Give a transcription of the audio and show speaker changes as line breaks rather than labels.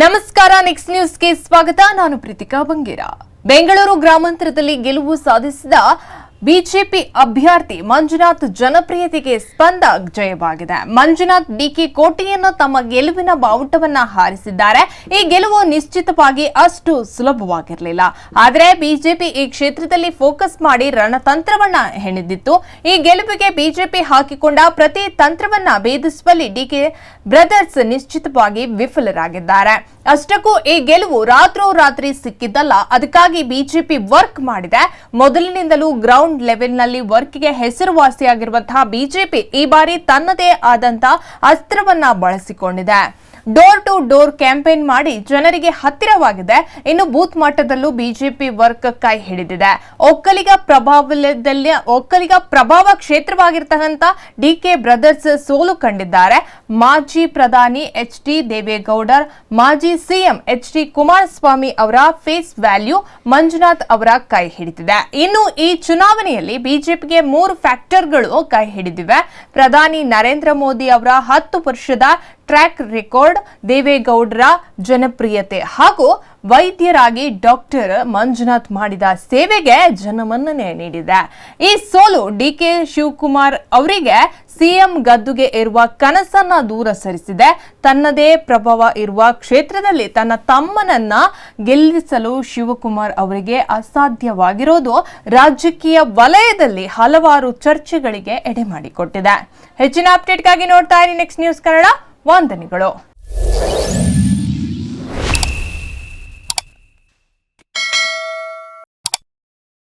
ನಮಸ್ಕಾರ ನೆಕ್ಸ್ಟ್ ನ್ಯೂಸ್ಗೆ ಸ್ವಾಗತ. ನಾನು ಪ್ರೀತಿಕಾ ಬಂಗೇರ. ಬೆಂಗಳೂರು ಗ್ರಾಮಾಂತರದಲ್ಲಿ ಗೆಲುವು ಸಾಧಿಸಿದ ಬಿಜೆಪಿ ಅಭ್ಯರ್ಥಿ ಮಂಜುನಾಥ್ ಜನಪ್ರಿಯತೆಗೆ ಸ್ಪಂದ ಜಯವಾಗಿದೆ. ಮಂಜುನಾಥ್ ಡಿಕೆ ಕೋಟೆಯನ್ನು ತಮ್ಮ ಗೆಲುವಿನ ಬಾವುಟವನ್ನ ಹಾರಿಸಿದ್ದಾರೆ. ಈ ಗೆಲುವು ನಿಶ್ಚಿತವಾಗಿ ಅಷ್ಟು ಸುಲಭವಾಗಿರಲಿಲ್ಲ. ಆದರೆ ಬಿಜೆಪಿ ಈ ಕ್ಷೇತ್ರದಲ್ಲಿ ಫೋಕಸ್ ಮಾಡಿ ರಣತಂತ್ರವನ್ನ ಹೆಣೆದಿತ್ತು. ಈ ಗೆಲುವಿಗೆ ಬಿಜೆಪಿ ಹಾಕಿಕೊಂಡ ಪ್ರತಿ ತಂತ್ರವನ್ನ ಭೇದಿಸುವಲ್ಲಿ ಡಿಕೆ ಬ್ರದರ್ಸ್ ನಿಶ್ಚಿತವಾಗಿ ವಿಫಲರಾಗಿದ್ದಾರೆ. ಅಷ್ಟಕ್ಕೂ ಈ ಗೆಲುವು ರಾತ್ರೋರಾತ್ರಿ ಸಿಕ್ಕಿದ್ದಲ್ಲ. ಅದಕ್ಕಾಗಿ ಬಿಜೆಪಿ ವರ್ಕ್ ಮಾಡಿದೆ. ಮೊದಲಿನಿಂದಲೂ ಗ್ರೌಂಡ್ ಲೆವೆಲ್ನಲ್ಲಿ ವರ್ಕ್ಗೆ ಹೆಸರುವಾಸಿಯಾಗಿರುವಂತಹ ಬಿಜೆಪಿ ಈ ಬಾರಿ ತನ್ನದೇ ಆದಂತಹ ಅಸ್ತ್ರವನ್ನ ಬಳಸಿಕೊಂಡಿದೆ. ಡೋರ್ ಟು ಡೋರ್ ಕ್ಯಾಂಪೇನ್ ಮಾಡಿ ಜನರಿಗೆ ಹತ್ತಿರವಾಗಿದೆ. ಇನ್ನು ಬೂತ್ ಮಟ್ಟದಲ್ಲೂ ಬಿಜೆಪಿ ವರ್ಕ್ ಕೈ ಹಿಡಿದಿದೆ. ಒಕ್ಕಲಿಗ ಪ್ರಭಾವದಲ್ಲಿ ಒಕ್ಕಲಿಗ ಪ್ರಭಾವ ಕ್ಷೇತ್ರವಾಗಿರ್ತಕ್ಕಂಥ ಡಿ ಕೆ ಬ್ರದರ್ಸ್ ಸೋಲು ಕಂಡಿದ್ದಾರೆ. ಮಾಜಿ ಪ್ರಧಾನಿ ಎಚ್ ಡಿ ದೇವೇಗೌಡರ್, ಮಾಜಿ ಸಿಎಂ ಎಚ್ ಡಿ ಕುಮಾರಸ್ವಾಮಿ ಅವರ ಫೇಸ್ ವ್ಯಾಲ್ಯೂ ಮಂಜುನಾಥ್ ಅವರ ಕೈ ಹಿಡಿದಿದೆ. ಇನ್ನು ಈ ಚುನಾವಣೆಯಲ್ಲಿ ಬಿಜೆಪಿಗೆ ಮೂರು ಫ್ಯಾಕ್ಟರ್ಗಳು ಕೈ ಹಿಡಿದಿವೆ. ಪ್ರಧಾನಿ ನರೇಂದ್ರ ಮೋದಿ ಅವರ ಹತ್ತು ವರ್ಷದ ಟ್ರ್ಯಾಕ್ ರೆಕಾರ್ಡ್, ದೇವೇಗೌಡರ ಜನಪ್ರಿಯತೆ ಹಾಗೂ ವೈದ್ಯರಾಗಿ ಡಾಕ್ಟರ್ ಮಂಜುನಾಥ್ ಮಾಡಿದ ಸೇವೆಗೆ ಜನಮನ್ನಣೆ ನೀಡಿದೆ. ಈ ಸೋಲು ಡಿ ಕೆ ಶಿವಕುಮಾರ್ ಅವರಿಗೆ ಸಿಎಂ ಗದ್ದುಗೆ ಇರುವ ಕನಸನ್ನ ದೂರ ಸರಿಸಿದೆ. ತನ್ನದೇ ಪ್ರಭಾವ ಇರುವ ಕ್ಷೇತ್ರದಲ್ಲಿ ತನ್ನ ತಮ್ಮನನ್ನ ಗೆಲ್ಲಿಸಲು ಶಿವಕುಮಾರ್ ಅವರಿಗೆ ಅಸಾಧ್ಯವಾಗಿರೋದು ರಾಜಕೀಯ ವಲಯದಲ್ಲಿ ಹಲವಾರು ಚರ್ಚೆಗಳಿಗೆ ಎಡೆ ಮಾಡಿಕೊಟ್ಟಿದೆ. ಹೆಚ್ಚಿನ ಅಪ್ಡೇಟ್ಗಾಗಿ ನೋಡ್ತಾ ಇರಿ ನೆಕ್ಸ್ಟ್ ನ್ಯೂಸ್ ಕನ್ನಡ ವಂದನೆಗಳು.